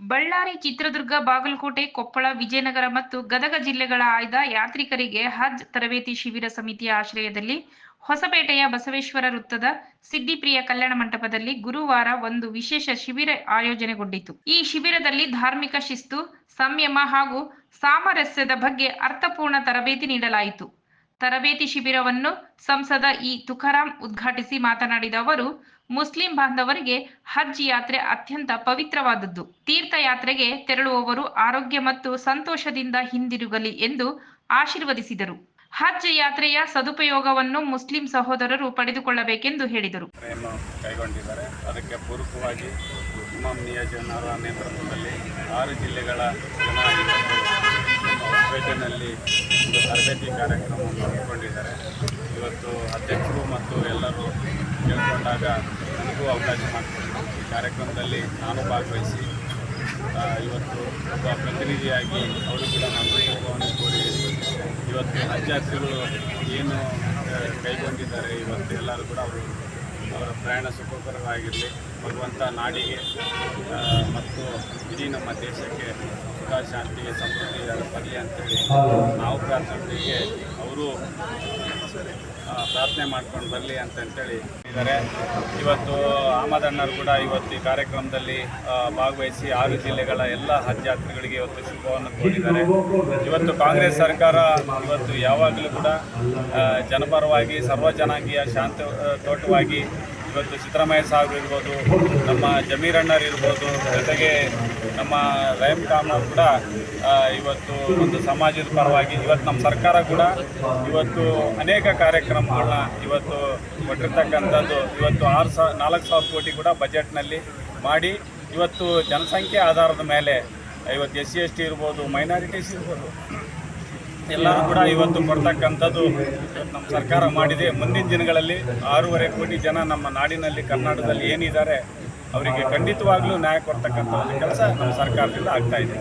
ಬಳ್ಳಾರಿ ಚಿತ್ರದುರ್ಗ, ಬಾಗಲಕೋಟೆ, ಕೊಪ್ಪಳ, ವಿಜಯನಗರ ಮತ್ತು ಗದಗ ಜಿಲ್ಲೆಗಳ ಆಯ್ದ ಯಾತ್ರಿಕರಿಗೆ ಹಜ್ ತರಬೇತಿ ಶಿಬಿರ ಸಮಿತಿಯ ಆಶ್ರಯದಲ್ಲಿ ಹೊಸಪೇಟೆಯ ಬಸವೇಶ್ವರ ವೃತ್ತದ ಸಿದ್ದಿಪ್ರಿಯ ಕಲ್ಯಾಣ ಮಂಟಪದಲ್ಲಿ ಗುರುವಾರ ಒಂದು ವಿಶೇಷ ಶಿಬಿರ ಆಯೋಜನೆಗೊಂಡಿತು. ಈ ಶಿಬಿರದಲ್ಲಿ ಧಾರ್ಮಿಕ ಶಿಸ್ತು, ಸಂಯಮ ಹಾಗೂ ಸಾಮರಸ್ಯದ ಬಗ್ಗೆ ಅರ್ಥಪೂರ್ಣ ತರಬೇತಿ ನೀಡಲಾಯಿತು. ತರಬೇತಿ ಶಿಬಿರವನ್ನು ಸಂಸದ ಇ ತುಕಾರಾಂ ಉದ್ಘಾಟಿಸಿ ಮಾತನಾಡಿದ ಅವರು, ಮುಸ್ಲಿಂ ಬಾಂಧವರಿಗೆ ಹಜ್ ಯಾತ್ರೆ ಅತ್ಯಂತ ಪವಿತ್ರವಾದದ್ದು. ತೀರ್ಥಯಾತ್ರೆಗೆ ತೆರಳುವವರು ಆರೋಗ್ಯ ಮತ್ತು ಸಂತೋಷದಿಂದ ಹಿಂದಿರುಗಲಿ ಎಂದು ಆಶೀರ್ವದಿಸಿದರು. ಹಜ್ ಯಾತ್ರೆಯ ಸದುಪಯೋಗವನ್ನು ಮುಸ್ಲಿಂ ಸಹೋದರರು ಪಡೆದುಕೊಳ್ಳಬೇಕೆಂದು ಹೇಳಿದರು. ಕೈಗೊಂಡಿದ್ದಾರೆ. ಅದಕ್ಕೆ ಪೂರಕವಾಗಿ ಆರು ಜಿಲ್ಲೆಗಳ ಹೊಸಪೇಟೆಯಲ್ಲಿ ಒಂದು ತರಬೇತಿ ಕಾರ್ಯಕ್ರಮವನ್ನು ಹಮ್ಮಿಕೊಂಡಿದ್ದಾರೆ. ಇವತ್ತು ಅಧ್ಯಕ್ಷರು ಮತ್ತು ಎಲ್ಲರೂ ಕೇಳಿಕೊಂಡಾಗ ನನಗೂ ಅವಕಾಶ ಮಾಡಿಕೊಟ್ಟು ಈ ಕಾರ್ಯಕ್ರಮದಲ್ಲಿ ನಾನು ಭಾಗವಹಿಸಿ ಇವತ್ತು ಒಬ್ಬ ಪ್ರತಿನಿಧಿಯಾಗಿ ಅವರು ಕೂಡ ನಾನು ಅನುಭವವನ್ನು ಕೋರಿ ಇವತ್ತು ಅಧ್ಯಕ್ಷರುಗಳು ಏನು ಕೈಗೊಂಡಿದ್ದಾರೆ, ಇವತ್ತು ಎಲ್ಲರೂ ಕೂಡ ಅವರು ಅವರ ಪ್ರಯಾಣ ಸುಖಕರವಾಗಿರಲಿ. ಬರುವಂಥ ನಾಡಿಗೆ ಮತ್ತು ಇಡೀ ನಮ್ಮ ದೇಶಕ್ಕೆ ಸುಖ ಶಾಂತಿಗೆ ಸಮೃದ್ಧಿ ಬರಲಿ ಅಂತೇಳಿ ನಾವು ಪ್ರಾರ್ಥನೆಗೆ ಅವರು ಪ್ರಾರ್ಥನೆ ಮಾಡ್ಕೊಂಡು ಬರಲಿ ಅಂತಂತೇಳಿ ಇದ್ದಾರೆ ಇವತ್ತು ಆಮದಣ್ಣರು ಕೂಡ ಇವತ್ತು ಈ ಕಾರ್ಯಕ್ರಮದಲ್ಲಿ ಭಾಗವಹಿಸಿ ಆರು ಜಿಲ್ಲೆಗಳ ಎಲ್ಲ ಹಜ್ ಯಾತ್ರಿಗಳಿಗೆ ಇವತ್ತು ಶುಭವನ್ನು ಕೋರಿದ್ದಾರೆ. ಇವತ್ತು ಕಾಂಗ್ರೆಸ್ ಸರ್ಕಾರ ಇವತ್ತು ಯಾವಾಗಲೂ ಕೂಡ ಜನಪರವಾಗಿ ಸರ್ವಜನಾಂಗೀಯ ಶಾಂತ ತೋಟವಾಗಿ ಇವತ್ತು ಸಿದ್ದರಾಮಯ್ಯ ಸಾಹೇಬ್ ಇರ್ಬೋದು, ನಮ್ಮ ಜಮೀರಣ್ಣರು ಇರ್ಬೋದು, ಜೊತೆಗೆ ನಮ್ಮ ರಹೀಮ್ ಖಾನ್ ಕೂಡ ಇವತ್ತು ಒಂದು ಸಮಾಜದ ಪರವಾಗಿ, ಇವತ್ತು ನಮ್ಮ ಸರ್ಕಾರ ಕೂಡ ಇವತ್ತು ಅನೇಕ ಕಾರ್ಯಕ್ರಮಗಳನ್ನ ಇವತ್ತು ಕೊಟ್ಟಿರ್ತಕ್ಕಂಥದ್ದು, ಇವತ್ತು ಆರು ಸಾವಿರ ನಾಲ್ಕು ಸಾವಿರ ಕೋಟಿ ಕೂಡ ಬಜೆಟ್ನಲ್ಲಿ ಮಾಡಿ, ಇವತ್ತು ಜನಸಂಖ್ಯೆ ಆಧಾರದ ಮೇಲೆ ಇವತ್ತು ಎಸ್ ಸಿ ಎಸ್ ಟಿ ಇರ್ಬೋದು, ಮೈನಾರಿಟೀಸ್ ಇರ್ಬೋದು ಎಲ್ಲರೂ ಕೂಡ ಇವತ್ತು ಕೊಡ್ತಕ್ಕಂಥದ್ದು ನಮ್ಮ ಸರ್ಕಾರ ಮಾಡಿದೆ. ಮುಂದಿನ ದಿನಗಳಲ್ಲಿ ಆರೂವರೆ ಕೋಟಿ ಜನ ನಮ್ಮ ನಾಡಿನಲ್ಲಿ, ಕರ್ನಾಟಕದಲ್ಲಿ ಏನಿದ್ದಾರೆ, ಅವರಿಗೆ ಖಂಡಿತವಾಗ್ಲೂ ನ್ಯಾಯ ಕೊಡ್ತಕ್ಕಂಥ ಒಂದು ಕೆಲಸ ನಮ್ಮ ಸರ್ಕಾರದಿಂದ ಆಗ್ತಾ ಇದೆ.